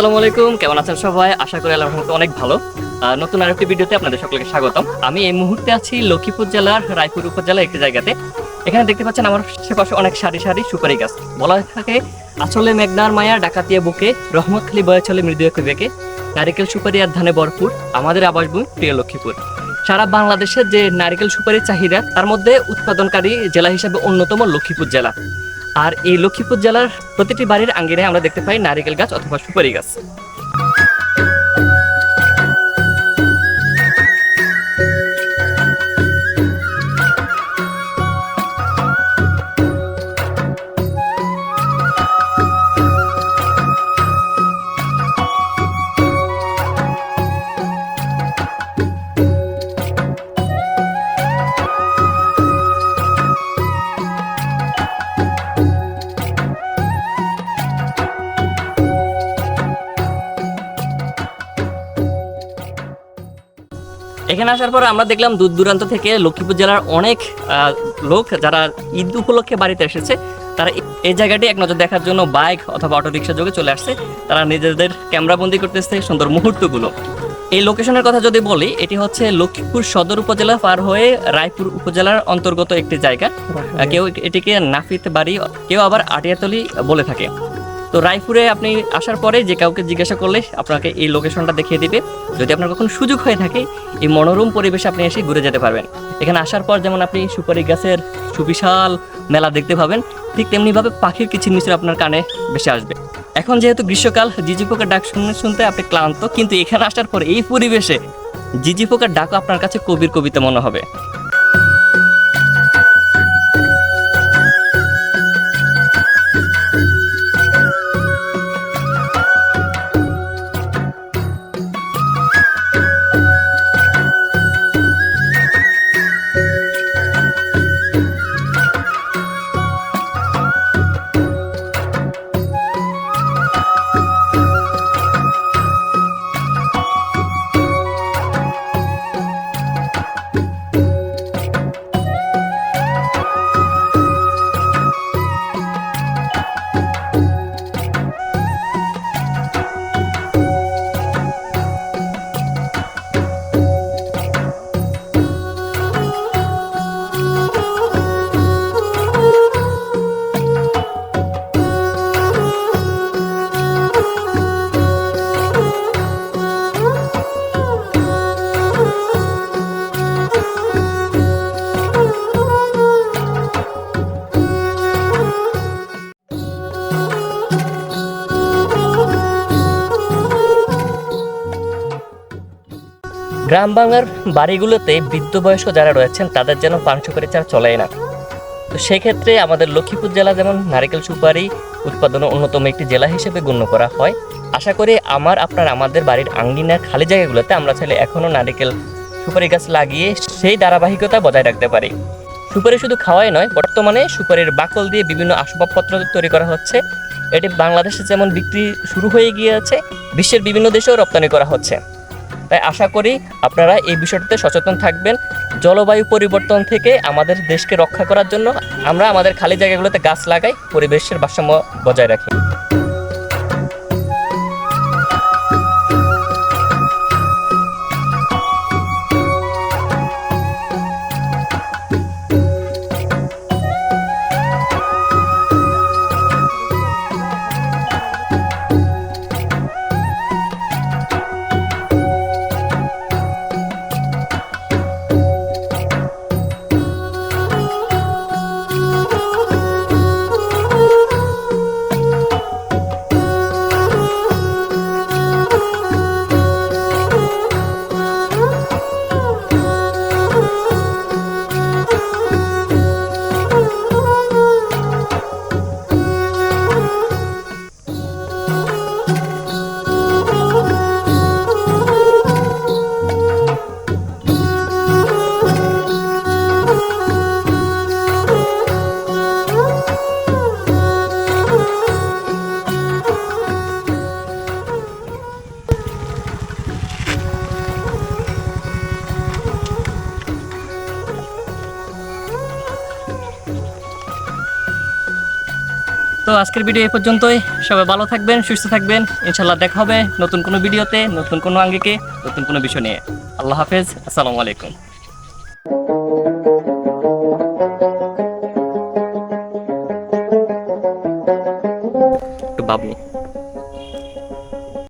আসসালামু আলাইকুম, কেমন আছেন সবাই? আশা করি রহমতে অনেক ভালো। নতুন আরেকটি ভিডিওতে আপনাদের সকলকে স্বাগতম। আমি এই মুহূর্তে আছি লক্ষ্মীপুর জেলার রায়পুর উপজেলার একটি জায়গাতে। এখানে দেখতে পাচ্ছেন আমার আশেপাশে অনেক সারি সারি সুপারি গাছ। বলা হয়ে থাকে আসলে মেঘনার মায়া, ডাকাতিয়া বুকে রহমতখালি বয়ে চলে মৃদু একটু বেঁকে নারিকেল সুপারি আর ধানে ভরপুর, আমাদের আবাসভূমি প্রিয় লক্ষ্মীপুর। সারা বাংলাদেশের যে নারিকেল সুপারির চাহিদা, তার মধ্যে উৎপাদনকারী জেলা হিসেবে অন্যতম লক্ষ্মীপুর জেলা। আর এই লক্ষ্মীপুর জেলার প্রতিটি বাড়ির আঙ্গিনে আমরা দেখতে পাই নারিকেল গাছ অথবা সুপারি গাছ। এখানে আসার পর আমরা দেখলাম দূর দূরান্ত থেকে লক্ষ্মীপুর জেলার অনেক লোক যারা ঈদ উপলক্ষে বাড়িতে এসেছে তারা এই- জায়গাটি এক নজর দেখার জন্য বাইক অথবা অটো রিক্সা যোগে চলে আসছে। তারা নিজেদের ক্যামেরাবন্দি করতেছে সুন্দর মুহূর্তগুলো। এই লোকেশনের কথা যদি বলি এটি হচ্ছে লক্ষ্মীপুর সদর উপজেলা পার হয়ে রায়পুর উপজেলার অন্তর্গত একটি জায়গা। কেউ এটিকে নাফিত বাড়ি কেউ আবার আটিয়াতলি বলে থাকে। তো রায়পুরে আপনি আসার পরে যে কাউকে জিজ্ঞাসা করলে আপনাকে এই লোকেশনটা দেখিয়ে দিবে। যদি আপনার কখনো সুযোগ হয়ে থাকে, এই মনোরম পরিবেশে আপনি এসে ঘুরে যেতে পারবেন। এখানে আসার পর যেমন আপনি সুপারি গাছের সুবিশাল মেলা দেখতে পাবেন, ঠিক তেমনিভাবে পাখির কিচিরমিচির আপনার কানে বেশি আসবে। এখন যেহেতু গ্রীষ্মকাল, জিজি পোকার ডাক শুনতে শুনতে আপনি ক্লান্ত, কিন্তু এখানে আসার পর এই পরিবেশে জিজি পোকার ডাকও আপনার কাছে কবির কবিতা মনে হবে। গ্রাম বাংলার বাড়িগুলোতে বৃদ্ধ বয়স্ক যারা রয়েছেন, তাদের যেন পাংশ করে চা চলেই না। তো সেক্ষেত্রে আমাদের লক্ষ্মীপুর জেলা যেমন নারিকেল সুপারি উৎপাদনে অন্যতম একটি জেলা হিসেবে গণ্য করা হয়। আশা করি আমার, আপনার, আমাদের বাড়ির আঙ্গিনার খালি জায়গাগুলোতে আমরা চাইলে এখনও নারিকেল সুপারি গাছ লাগিয়ে সেই ধারাবাহিকতা বজায় রাখতে পারি। সুপারি শুধু খাওয়াই নয়, বর্তমানে সুপারির বাকল দিয়ে বিভিন্ন আসবাবপত্র তৈরি করা হচ্ছে। এটি বাংলাদেশে যেমন বিক্রি শুরু হয়ে গিয়েছে, বিশ্বের বিভিন্ন দেশেও রপ্তানি করা হচ্ছে। তাই আশা করি আপনারা এই বিষয়টিতে সচেতন থাকবেন। জলবায়ু পরিবর্তন থেকে আমাদের দেশকে রক্ষা করার জন্য আমরা আমাদের খালি জায়গাগুলোতে গাছ লাগাই, পরিবেশের ভারসাম্য বজায় রাখি। তো আজকের ভিডিও এই পর্যন্তই। সবাই ভালো থাকবেন, সুস্থ থাকবেন। ইনশাল্লাহ দেখা হবে নতুন কোনো ভিডিওতে, নতুন কোনো আঙ্গিকে, নতুন কোনো বিষয় নিয়ে। আল্লাহ হাফেজ, আসসালামু আলাইকুম। একটু